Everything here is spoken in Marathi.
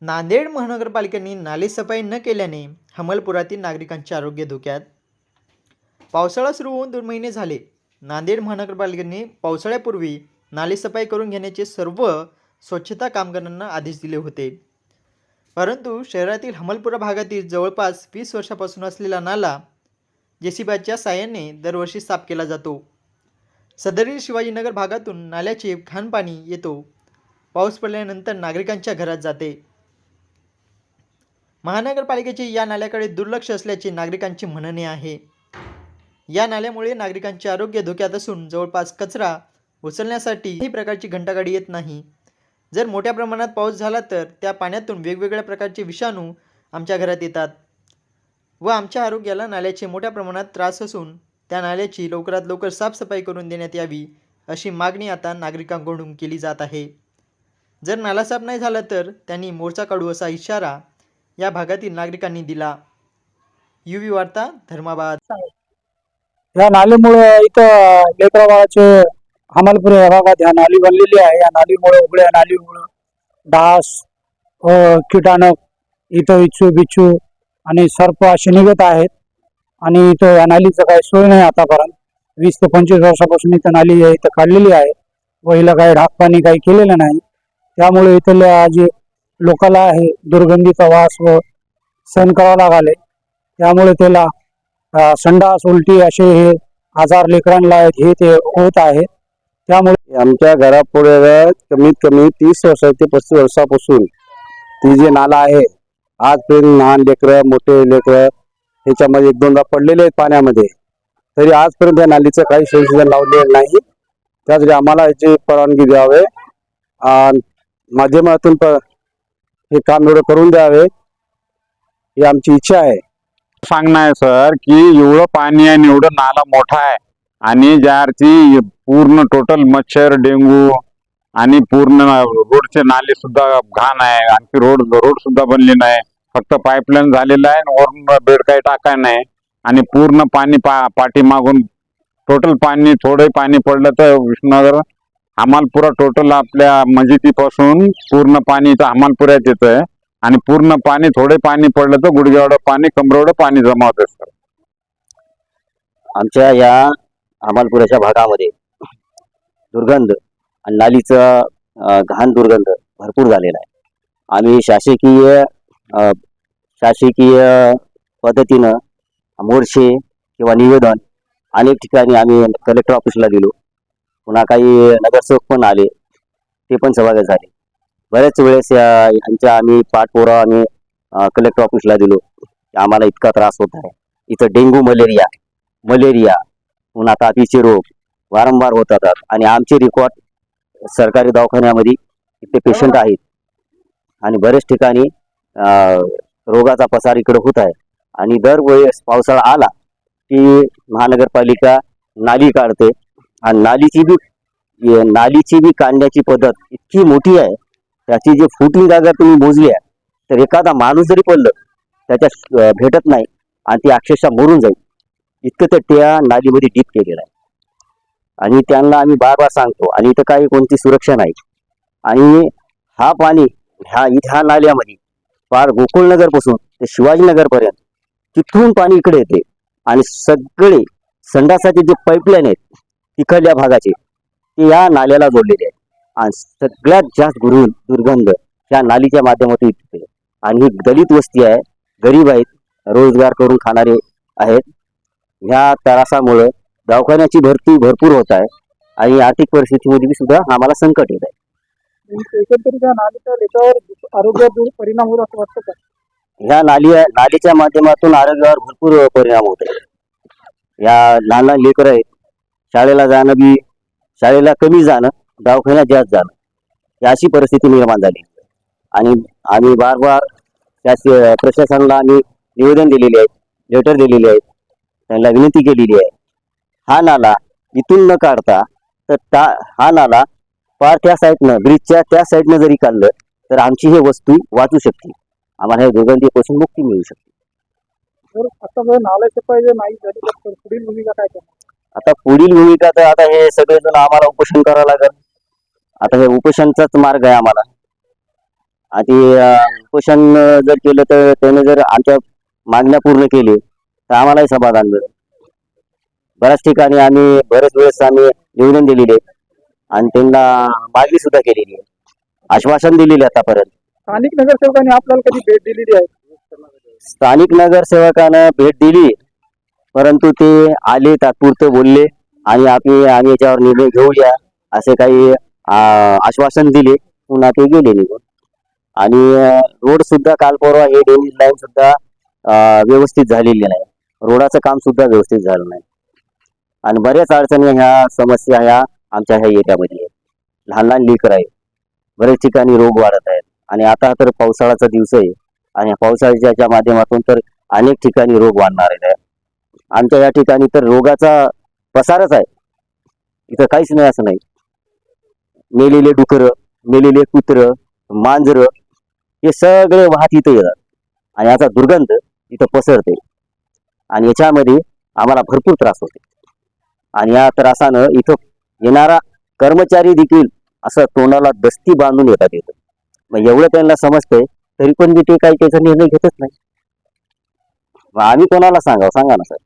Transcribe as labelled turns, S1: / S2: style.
S1: नांदेड महानगरपालिकेने नालेसफाई न केल्याने हमलपुरातील नागरिकांचे आरोग्य धोक्यात. पावसाळा सुरू होऊन दोन महिने झाले. नांदेड महानगरपालिकेने पावसाळ्यापूर्वी नालेसफाई करून घेण्याचे सर्व स्वच्छता कामगारांना आदेश दिले होते. परंतु शहरातील हमलपुरा भागातील जवळपास वीस वर्षापासून असलेला नाला जेसीबाच्या साह्याने दरवर्षी साफ केला जातो. सदरील शिवाजीनगर भागातून नाल्याचे घाण पाणी येतो. पाऊस पडल्यानंतर नागरिकांच्या घरात जाते. महानगरपालिकेचे या नाल्याकडे दुर्लक्ष असल्याचे नागरिकांचे म्हणणे आहे. या नाल्यामुळे नागरिकांचे आरोग्य धोक्यात असून जवळपास कचरा उचलण्यासाठी ही प्रकारची घंटागाडी येत नाही. जर मोठ्या प्रमाणात पाऊस झाला तर त्या पाण्यातून वेगवेगळ्या प्रकारचे विषाणू आमच्या घरात येतात व आमच्या आरोग्याला नाल्याचे मोठ्या प्रमाणात त्रास असून त्या नाल्याची लवकरात लवकर साफसफाई करून देण्यात यावी अशी मागणी आता नागरिकांकडून केली जात आहे. जर नाला साफ नाही झाला तर त्यांनी मोर्चा काढू असा इशारा या भागातील नागरिकांनी दिला. यू वार्ता धर्माबाद.
S2: या नालीमुळे इथं लेकरा बाळाचे हमालपूर या भागात ह्या नाली बनलेली आहे. या नालीमुळे उघड्या नालीमुळे डास किटाणक इथं इच्छू बिच्छू आणि सर्प असे निघत आहेत. आणि इथं या नालीचं काही सोय नाही आतापर्यंत. वीस ते पंचवीस वर्षापासून इथं नाली इथं काढलेली आहे. व हिला काही ढाकपाणी काही केलेलं नाही. त्यामुळे इथल्या जे लोकाला आहे दुर्गंधीचा वास व सहन करावा लागाले. त्यामुळे त्याला संडास उलटी असे हे आजार लेकरांना आहेत हे ते होत आहे. त्यामुळे
S3: आमच्या घरापुढे कमीत कमी तीस वर्ष ते पस्तीस वर्षापासून ती जी नाला आहे आजपर्यंत लहान लेकरं मोठे लेकरं ह्याच्यामध्ये एक दोनदा पडलेले आहेत पाण्यामध्ये. तरी आजपर्यंत या नालीचं काही संशोधन लावलेलं नाही. त्यासाठी आम्हाला याची परवानगी द्यावे. आणि माध्यमातून प- हे काम एवढं करून द्यावे ही आमची इच्छा आहे.
S4: सांगणं आहे सर की एवढं पाणी आहे आणि एवढं नाला मोठा आहे आणि ज्यावरती पूर्ण टोटल मच्छर डेंगू आणि पूर्ण रोडचे नाले सुद्धा घाण आहे. आणखी रोड रोड सुद्धा बनले नाही. फक्त पाईपलाईन झालेलं आहे आणि वरून बेड काही टाकाय नाही. आणि पूर्ण पाणी पा पाठीमागून टोटल पाणी थोडंही पाणी पडलं तर विष्णुनगर हमालपुरा टोटल आपल्या मस्जिदीपासून पूर्ण पाणी इथं हमालपुऱ्यात येतं आणि पूर्ण पाणी थोडे पाणी पडलं तर गुडघ्यावडं पाणी कमरेवडं पाणी जमा होत सर
S3: आमच्या या अमालपुराच्या भागामध्ये दुर्गंध आणि नालीचं घाण दुर्गंध भरपूर झालेला आहे. आम्ही शासकीय शासकीय पद्धतीनं मोर्चे किंवा निवेदन अनेक ठिकाणी आम्ही कलेक्टर ऑफिसला दिलो. पुन्हा काही नगरसेवक पण आले. ते पण सहभागी झाले. बऱ्याच वेळेस या- यांच्या आम्ही पाठपुरावा आम्ही कलेक्टर ऑफिसला दिलो. की आम्हाला इतका त्रास होत आहे. इथं डेंग्यू मलेरिया मलेरिया पुन्हा तापीचे रोग वारंवार होत राहतात. आणि आमचे रेकॉर्ड सरकारी दवाखान्यामध्ये इथे पेशंट आहेत. आणि बरेच ठिकाणी रोगाचा पसार इकडे होत आहे. आणि दरवेळेस पावसाळा आला की महानगरपालिका नाली काढते. आणि नालीची बी नालीची बी काढण्याची पद्धत इतकी मोठी आहे. त्याची जी फुटली जागा तुम्ही मोजली आहे तर एखादा माणूस जरी पडलं त्याच्या भेटत नाही आणि ती अक्षरशः मरून जाईल. इतकं तर त्या नालीमध्ये डीप केलेलं आहे. आणि त्यांना आम्ही बार बार सांगतो आणि इथं काही कोणती सुरक्षा नाही. आणि हा पाणी ह्या ह्या नाल्यामध्ये फार गोकुळनगरपासून ते शिवाजीनगरपर्यंत तिथून पाणी इकडे येते. आणि सगळे संडासाचे जे पाईपलाईन आहेत तिकडल्या भागाचे. ते या नाल्याला जोडलेले आहेत. आणि सगळ्यात जास्त गुरु दुर्गंध या नालीच्या माध्यमातून येते आणि ही दलित वस्ती आहे. गरीब आहेत. रोजगार करून खाणारे आहेत. ह्या त्रासामुळं दवाखान्याची भरती भरपूर होत आहे. आणि आर्थिक परिस्थितीमध्ये सुद्धा आम्हाला संकट येत आहे.
S2: आरोग्यावर परिणाम होत असं वाटतं का?
S3: ह्या नाली नालीच्या माध्यमातून आरोग्यावर भरपूर परिणाम होत आहे. या लहान लहान लेकरं आहेत. शाळेला जाणं बी शाळेला कमी जाणं दवाखान्यात जास्त जाणं ही अशी परिस्थिती निर्माण झाली. आणि आम्ही बार बार त्या प्रशासनाला आम्ही निवेदन दिलेले आहेत लेटर दिलेले आहेत त्यांना विनंती केलेली आहे. हा नाला इथून न काढता तर ता हा नाला पार त्या साईडनं ब्रिजच्या त्या साईडनं जरी काढलं तर आमची हे वस्तू वाचू शकते. आम्हाला ह्या दुर्गंधीपासून मुक्ती मिळू शकते.
S2: जर आता पाहिजे नाही झाली तर पुढील भूमिका काय करणार?
S3: आता पुढील भूमिका तर आता हे सगळेजण आम्हाला उपोषण करावं लागेल. आता हे उपोषणचाच मार्ग आहे आम्हाला. आणि अं, उपोषण जर केलं तर त्याने जर आमच्या मागण्या पूर्ण केली तर आम्हालाही समाधान मिळेल. बऱ्याच ठिकाणी आम्ही बरेच वेळेस आम्ही निवेदन दिलेले आणि त्यांना मागणी सुद्धा केलेली आहे. आश्वासन दिलेले आतापर्यंत.
S2: स्थानिक नगरसेवकांनी आपल्याला कधी भेट दिलेली आहे?
S3: स्थानिक नगरसेवकानं भेट दिली. परंतु ते आले तात्पुरते बोलले आणि आम्ही आम्ही याच्यावर निर्णय घेऊया असे काही आश्वासन दिले. पुन्हा ते गेले निघून. आणि रोड सुद्धा काल परवा हे डेली लाईन सुद्धा व्यवस्थित झालेली नाही. रोडाचं काम सुद्धा व्यवस्थित झालं नाही. आणि बऱ्याच अडचणी ह्या समस्या ह्या आमच्या ह्या एरियामध्ये आहेत. लहान लहान लीकर आहे बरेच ठिकाणी रोग वाढत आहेत. आणि आता तर पावसाळ्याचा दिवस आहे. आणि या पावसाळ्याच्या माध्यमातून तर अनेक ठिकाणी रोग वाढणार आहेत. आमच्या या ठिकाणी तर रोगाचा पसारच आहे. इथं काहीच नाही असं नाही. मेलेले डुकरं मेलेले कुत्रं मांजरं हे सगळे वाहत इथं येतात. आणि याचा दुर्गंध इथं पसरते. आणि याच्यामध्ये आम्हाला भरपूर त्रास होते. आणि या त्रासानं इथं येणारा कर्मचारी देखील असं तोंडाला दस्ती बांधून येतात इथं. मग एवढं त्यांना समजतंय तरी पण मी ते काही त्याचा निर्णय घेतच नाही. मग आम्ही कोणाला सांगावं? सांगा ना सर